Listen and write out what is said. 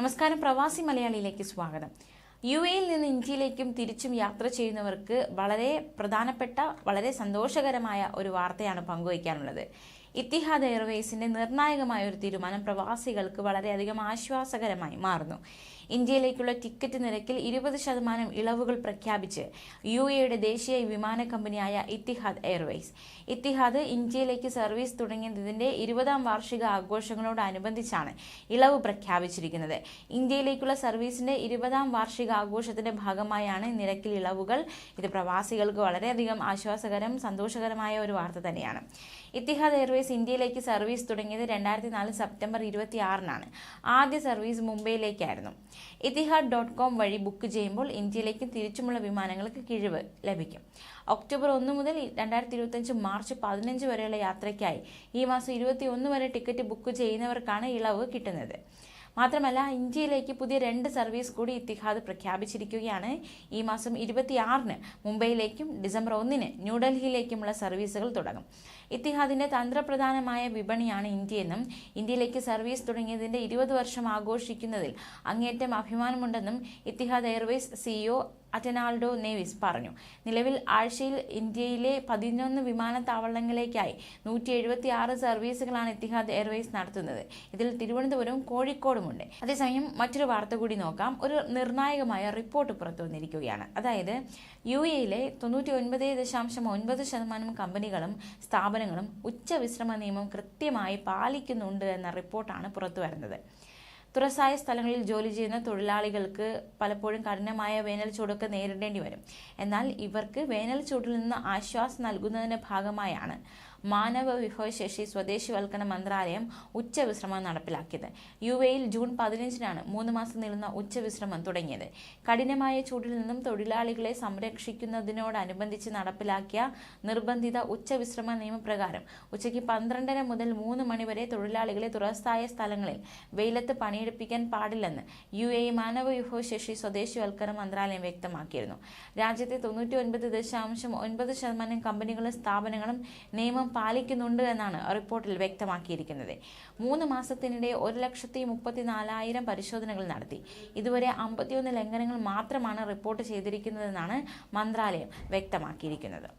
നമസ്കാരം. പ്രവാസി മലയാളിയിലേക്ക് സ്വാഗതം. യു എയിൽ നിന്ന് ഇന്ത്യയിലേക്കും തിരിച്ചും യാത്ര ചെയ്യുന്നവർക്ക് വളരെ പ്രധാനപ്പെട്ട വളരെ സന്തോഷകരമായ ഒരു വാർത്തയാണ് പങ്കുവയ്ക്കാനുള്ളത്. ഇത്തിഹാദ് എയർവേസിന്റെ നിർണായകമായ ഒരു തീരുമാനം പ്രവാസികൾക്ക് വളരെയധികം ആശ്വാസകരമായി മാറുന്നു. ഇന്ത്യയിലേക്കുള്ള ടിക്കറ്റ് നിരക്കിൽ ഇരുപത് ശതമാനം ഇളവുകൾ പ്രഖ്യാപിച്ച് യു എയുടെ ദേശീയ വിമാന കമ്പനിയായ ഇത്തിഹാദ് എയർവേസ് ഇത്തിഹാദ് ഇന്ത്യയിലേക്ക് സർവീസ് തുടങ്ങിയതിന്റെ ഇരുപതാം വാർഷിക ആഘോഷങ്ങളോടനുബന്ധിച്ചാണ് ഇളവ് പ്രഖ്യാപിച്ചിരിക്കുന്നത്. ഇന്ത്യയിലേക്കുള്ള സർവീസിന്റെ ഇരുപതാം വാർഷിക ആഘോഷത്തിന്റെ ഭാഗമായാണ് നിരക്കിൽ ഇളവുകൾ. ഇത് പ്രവാസികൾക്ക് വളരെയധികം ആശ്വാസകരം സന്തോഷകരമായ ഒരു വാർത്ത തന്നെയാണ്. ഇത്തിഹാദ് എയർവേസ് ഇന്ത്യയിലേക്ക് സർവീസ് തുടങ്ങിയത് രണ്ടായിരത്തി നാല് സെപ്റ്റംബർ ഇരുപത്തി ആറിനാണ് ആദ്യ സർവീസ് മുംബൈയിലേക്കായിരുന്നു. ഇത്തിഹാദ് ഡോട്ട് കോം വഴി ബുക്ക് ചെയ്യുമ്പോൾ ഇന്ത്യയിലേക്ക് തിരിച്ചുമുള്ള വിമാനങ്ങൾക്ക് കിഴിവ് ലഭിക്കും. ഒക്ടോബർ ഒന്ന് മുതൽ രണ്ടായിരത്തി ഇരുപത്തഞ്ച് മാർച്ച് പതിനഞ്ച് വരെയുള്ള യാത്രയ്ക്കായി ഈ മാസം ഇരുപത്തി ഒന്ന് വരെ ടിക്കറ്റ് ബുക്ക് ചെയ്യുന്നവർക്കാണ് ഇളവ് കിട്ടുന്നത്. മാത്രമല്ല ഇന്ത്യയിലേക്ക് പുതിയ രണ്ട് സർവീസ് കൂടി ഇത്തിഹാദ് പ്രഖ്യാപിച്ചിരിക്കുകയാണ്. ഈ മാസം ഇരുപത്തിയാറിന് മുംബൈയിലേക്കും ഡിസംബർ ഒന്നിന് ന്യൂഡൽഹിയിലേക്കുമുള്ള സർവീസുകൾ തുടങ്ങും. ഇത്തിഹാദിന്റെ തന്ത്രപ്രധാനമായ വിപണിയാണ് ഇന്ത്യയെന്നും ഇന്ത്യയിലേക്ക് സർവീസ് തുടങ്ങിയതിന്റെ ഇരുപത് വർഷം ആഘോഷിക്കുന്നതിൽ അങ്ങേറ്റം അഭിമാനമുണ്ടെന്നും Etihad Airways CEO Antonoaldo Neves പറഞ്ഞു. നിലവിൽ ആഴ്ചയിൽ ഇന്ത്യയിലെ പതിനൊന്ന് വിമാനത്താവളങ്ങളിലേക്കായി നൂറ്റി എഴുപത്തി ആറ് സർവീസുകളാണ് ഇത്തിഹാദ് എയർവേസ് നടത്തുന്നത്. ഇതിൽ തിരുവനന്തപുരവും കോഴിക്കോടുമുണ്ട്. അതേസമയം മറ്റൊരു വാർത്ത കൂടി നോക്കാം. ഒരു നിർണായകമായ റിപ്പോർട്ട് പുറത്തു വന്നിരിക്കുകയാണ്. അതായത് യു എയിലെ തൊണ്ണൂറ്റി ഒൻപത് ദശാംശം ഒൻപത് ശതമാനം കമ്പനികളും സ്ഥാപനങ്ങളും ഉച്ചവിശ്രമ നിയമം കൃത്യമായി പാലിക്കുന്നുണ്ട് എന്ന റിപ്പോർട്ടാണ് പുറത്തു വരുന്നത്. തുറസായ സ്ഥലങ്ങളിൽ ജോലി ചെയ്യുന്ന തൊഴിലാളികൾക്ക് പലപ്പോഴും കഠിനമായ വേനൽ ചൂടൊക്കെ നേരിടേണ്ടി വരും. എന്നാൽ ഇവർക്ക് വേനൽ ചൂടിൽ നിന്ന് ആശ്വാസം നൽകുന്നതിന്റെ ഭാഗമായാണ്. മാനവ വിഭവശേഷി സ്വദേശിവൽക്കരണ മന്ത്രാലയം ഉച്ചവിശ്രമം നടപ്പിലാക്കിയത്. യു എയിൽ ജൂൺ പതിനഞ്ചിനാണ് മൂന്ന് മാസം നീളുന്ന ഉച്ചവിശ്രമം തുടങ്ങിയത്. കഠിനമായ ചൂടിൽ നിന്നും തൊഴിലാളികളെ സംരക്ഷിക്കുന്നതിനോടനുബന്ധിച്ച് നടപ്പിലാക്കിയ നിർബന്ധിത ഉച്ചവിശ്രമ നിയമപ്രകാരം ഉച്ചയ്ക്ക് പന്ത്രണ്ടര മുതൽ മൂന്ന് മണിവരെ തൊഴിലാളികളെ തുറസ്സായ സ്ഥലങ്ങളിൽ വെയിലത്ത് പണിയെടുപ്പിക്കാൻ പാടില്ലെന്ന് യു എ മാനവ വിഭവശേഷി സ്വദേശിവൽക്കരണ മന്ത്രാലയം വ്യക്തമാക്കിയിരുന്നു. രാജ്യത്തെ തൊണ്ണൂറ്റി ഒൻപത് ദശാംശം ഒൻപത് ശതമാനം കമ്പനികളും സ്ഥാപനങ്ങളും നിയമം പാലിക്കുന്നുണ്ട് എന്നാണ് റിപ്പോർട്ടിൽ വ്യക്തമാക്കിയിരിക്കുന്നത്. മൂന്ന് മാസത്തിനിടെ ഒരു ലക്ഷത്തി മുപ്പത്തി നാലായിരം പരിശോധനകൾ നടത്തി. ഇതുവരെ അമ്പത്തിയൊന്ന് ലംഘനങ്ങൾ മാത്രമാണ് റിപ്പോർട്ട് ചെയ്തിരിക്കുന്നതെന്നാണ് മന്ത്രാലയം വ്യക്തമാക്കിയിരിക്കുന്നത്.